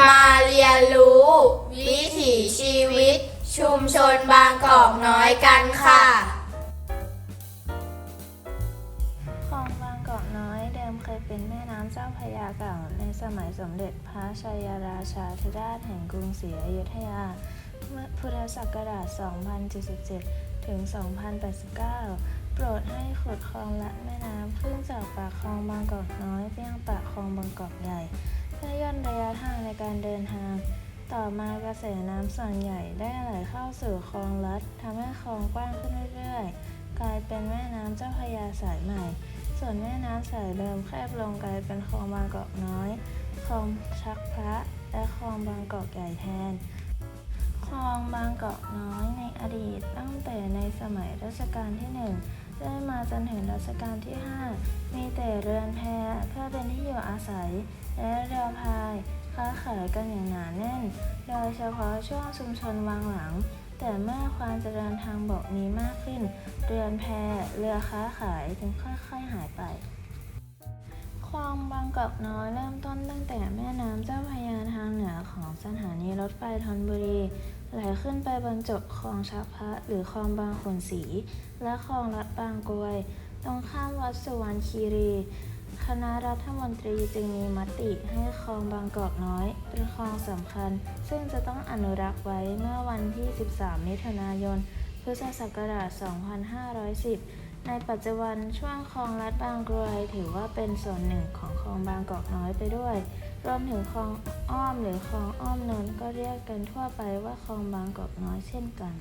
มาเรียนรู้ วิถีชีวิต ชุมชนบางกอกน้อยกันค่ะ คลองบางกอกน้อยเดิมเคยเป็นแม่น้ำเจ้าพระยาเก่า ในสมัยสมเด็จพระชัยราชาธิราชแห่งกรุงศรีอยุธยา เมื่อพุทธศักราช 2077 ถึง 2089 โปรดให้ขุดคลองละแม่น้ำขึ้นจากปากคลองบางกอกน้อยไปยังปากคลองบางกอกใหญ่ เพื่อย่นระยะทางในการเดินทาง ต่อมากระแสน้ำส่วนใหญ่ได้ไหลเข้าสู่คลองลัดทำให้คลองกว้างขึ้นเรื่อยๆ กลายเป็นแม่น้ำเจ้าพระยาสายใหม่ ส่วนแม่น้ำสายเดิมแคบลงกลายเป็นคลองบางกอกน้อยคลองชักพระและคลองบางกอกใหญ่แทนคลองบางกอกน้อยในอดีตตั้งแต่ในสมัยรัชกาลที่หนึ่ง ได้มาจนถึงรัชกาลที่ 5 มีแต่เรือนแพเพื่อเป็นที่อยู่อาศัย และเรือพายค้าขายกันอย่างหนาแน่น โดยเฉพาะช่วงชุมชนวังหลัง แต่เมื่อความเจริญทางบกมีมากขึ้น เรือนแพเรือค้าขายจึงค่อยๆหายไป คลองบางกอกน้อยเริ่มต้นตั้งแต่แม่น้ำเจ้าพระยาทางเหนือของสถานีรถไฟธนบุรี ไหลขึ้นไปบรรจบคลองชักพระหรือคลองบางขุนศรีและคลองลัดบางกรวย ตรงข้ามวัดสุวรรณคีรี คณะรัฐมนตรีจึงมีมติให้คลองบางกอกน้อย เป็นคลองสำคัญ ซึ่งจะต้องอนุรักษ์ไว้เมื่อวันที่ 13 มิถุนายน พุทธศักราช 2510 ในปัจจุบันช่วงคลองลัดบางกรวยถือว่าเป็นส่วนหนึ่งของคลองบางกอกน้อยไปด้วย รวมถึงคลองอ้อมหรือคลองอ้อมนนท์ก็เรียกกันทั่วไปว่าคลองบางกอกน้อยเช่นกัน